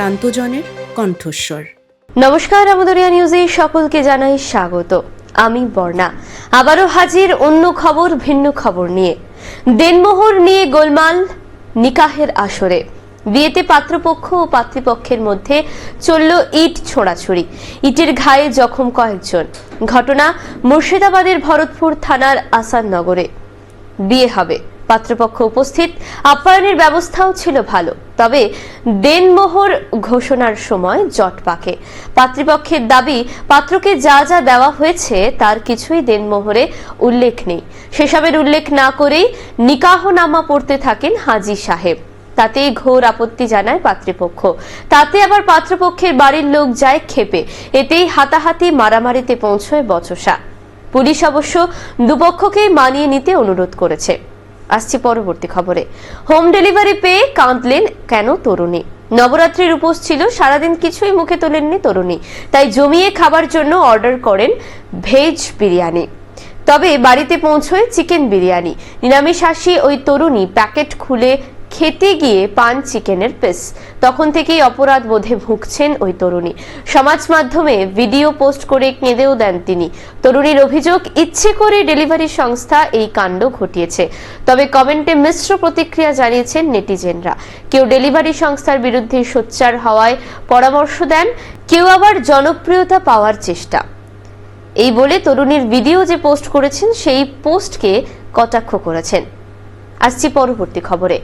প্রান্তজনের কণ্ঠস্বর। নমস্কার, আমদরিয়া নিউজে সকলকে জানাই স্বাগত। আমি বর্ণা। আবারও হাজির অন্য খবর, ভিন্ন খবর নিয়ে। দেনমোহর নিয়ে গোলমাল নিকাহের আসরে। বিয়েতে পাত্রপক্ষ ও পাত্রীপক্ষের মধ্যে চলল ইট ছোড়াছুড়ি। ইটের ঘায়ে জখম কয়েকজন। ঘটনা মুর্শিদাবাদের ভরতপুর থানার আসাননগরে বিয়ে হবে। পাত্রপক্ষ উপস্থিত। আপ্যায়নের ব্যবস্থাও ছিল ভালো। তবে দেনমোহর ঘোষণার সময় জট পাকে। পাত্রীপক্ষের দাবি, পাত্রকে যা যা দেওয়া হয়েছে তার কিছুই দেনমোহরে উল্লেখ নেই। সেসবের উল্লেখ না করেই নিকাহনামা পড়তে থাকেন হাজি সাহেব। তাতে ঘোর আপত্তি জানায় পাত্রীপক্ষ। তাতে আবার পাত্রপক্ষের বাড়ির লোক যায় ক্ষেপে। এতেই হাতাহাতি মারামারিতে পৌঁছয় বচসা। পুলিশ অবশ্য দুপক্ষকেই মানিয়ে নিতে অনুরোধ করেছে। আসছি পরবর্তী খবরে। হোম ডেলিভারি পেয়ে কাঁদলেন কেন তরুণী? নবরাত্রির উপোস ছিল, সারাদিন কিছুই মুখে তোলেননি তরুণী। তাই জমিয়ে খাবার জন্য অর্ডার করেন ভেজ বিরিয়ানি। তবে বাড়িতে পৌঁছয় চিকেন বিরিয়ানি। নিরামিষাসী ওই তরুণী প্যাকেট খুলে খেতে গিয়ে পান চিকেনের পিস। তখন থেকেই অপরাধ বোধে ভুগছেন ওই তরুণী। সমাজ মাধ্যমে ভিডিও পোস্ট করে কেঁদেও দেন তিনি। তরুণীর অভিযোগ, ইচ্ছে করে ডেলিভারি সংস্থা এই কাণ্ড ঘটিয়েছে। তবে কমেন্টে মিশ্র প্রতিক্রিয়া জানিয়েছেন নেটিজেনরা। কেউ ডেলিভারি সংস্থার বিরুদ্ধে সোচ্চার হওয়ায় পরামর্শ দেন, কেউ আবার জনপ্রিয়তা পাওয়ার চেষ্টা। এই বলে তরুণীর ভিডিও যে পোস্ট করেছেন, সেই পোস্টকে কটাক্ষ করেছেন। আসছি পরবর্তী খবরে।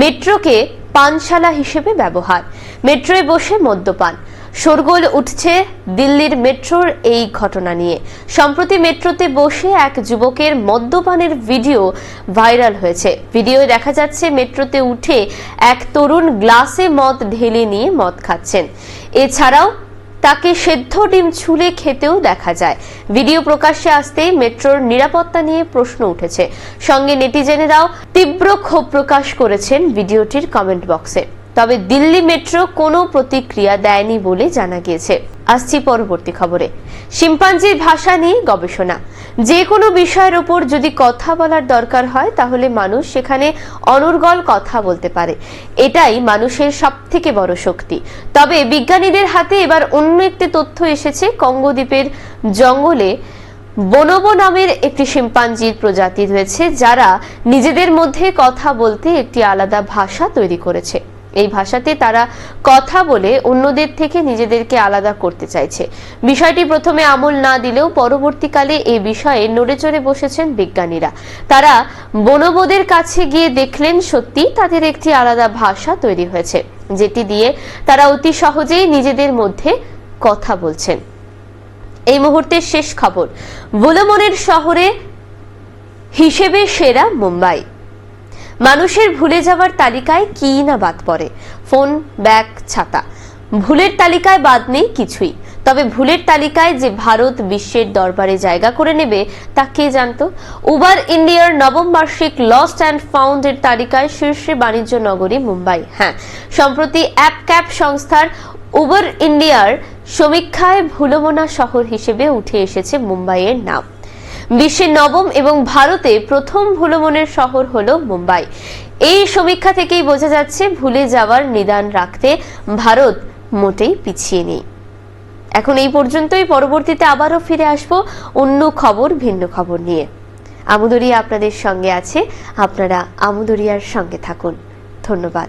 মেট্রোকে পানশালা হিসেবে ব্যবহার। মেট্রোয় বসে মদ্যপান। শোরগোল উঠছে দিল্লির মেট্রোর এই ঘটনা নিয়ে। সম্প্রতি মেট্রোতে বসে এক যুবকের মদ্যপানের ভিডিও ভাইরাল হয়েছে। ভিডিওয়ে দেখা যাচ্ছে মেট্রোতে উঠে এক তরুণ গ্লাসে মদ ঢেলে নিয়ে মদ খাচ্ছেন। এছাড়াও তাকে সেদ্ধ ডিম ছুলে খেতেও দেখা যায়। ভিডিও প্রকাশ্যে আসতে মেট্রোর নিরাপত্তা নিয়ে প্রশ্ন উঠেছে। সঙ্গে নেটিজেনেরাও তীব্র ক্ষোভ প্রকাশ করেছেন ভিডিওটির কমেন্ট বক্সে। তবে দিল্লি মেট্রো কোনো প্রতিক্রিয়া দেয়নি বলে জানা গিয়েছে। আসছি পরবর্তী খবরে। শিম্পাঞ্জির ভাষা নিয়ে গবেষণা। যে কোনো বিষয়ের ওপর যদি কথা বলার দরকার হয়, তাহলে মানুষ সেখানে অনর্গল কথা বলতে পারে। এটাই মানুষের সব থেকে বড় শক্তি। তবে বিজ্ঞানীদের হাতে এবার অন্য একটি তথ্য এসেছে। কঙ্গদ্বীপের জঙ্গলে বনবো নামের একটি শিম্পাঞ্জির প্রজাতি রয়েছে, যারা নিজেদের মধ্যে কথা বলতে একটি আলাদা ভাষা তৈরি করেছে। এই ভাষাতে তারা কথা বলে অন্যদের থেকে নিজেদেরকে আলাদা করতে চাইছে। বিষয়টি প্রথমে আমল না দিলেও পরবর্তীকালে এই বিষয়ে নড়েচড়ে বসেছেন বিজ্ঞানীরা। তারা বনবোদের কাছে গিয়ে দেখলেন সত্যি তাদের একটি আলাদা ভাষা তৈরি হয়েছে, যেটি দিয়ে তারা অতি সহজেই নিজেদের মধ্যে কথা বলছেন। এই মুহূর্তের শেষ খবর বুলমনের শহরে হিসেবে সেরা মুম্বাই। মানুষের ভুলে যাওয়ার তালিকায় কি না বাদ পড়ে? ফোন, ব্যাগ, ছাতা। ভুলের তালিকায় বাদ নেই কিছুই। তবে ভুলের তালিকায় যে ভারত বিশ্বের দরবারে জায়গা করে নেবে, তা কে জানতো? উবার ইন্ডিয়ার নবম বার্ষিক লস্ট অ্যান্ড ফাউন্ড এর তালিকায় শীর্ষে বাণিজ্য নগরী মুম্বাই। হ্যাঁ সম্প্রতি অ্যাপ ক্যাপ সংস্থার উবার ইন্ডিয়ার সমীক্ষায় ভুলমনা শহর হিসেবে উঠে এসেছে মুম্বাইয়ের নাম। বিশ্বের নবম এবং ভারতে প্রথম ভুলমনের শহর হল মুম্বাই। এই সমীক্ষা থেকেই বোঝা যাচ্ছে ভুলে যাওয়ার নিদান রাখতে ভারত মোটেই পিছিয়ে নেই। এখন এই পর্যন্তই, পরবর্তীতে আবারও ফিরে আসব অন্য খবর, ভিন্ন খবর নিয়ে। আমুদরিয়া আপনাদের সঙ্গে আছে, আপনারা আমুদরিয়ার সঙ্গে থাকুন। ধন্যবাদ।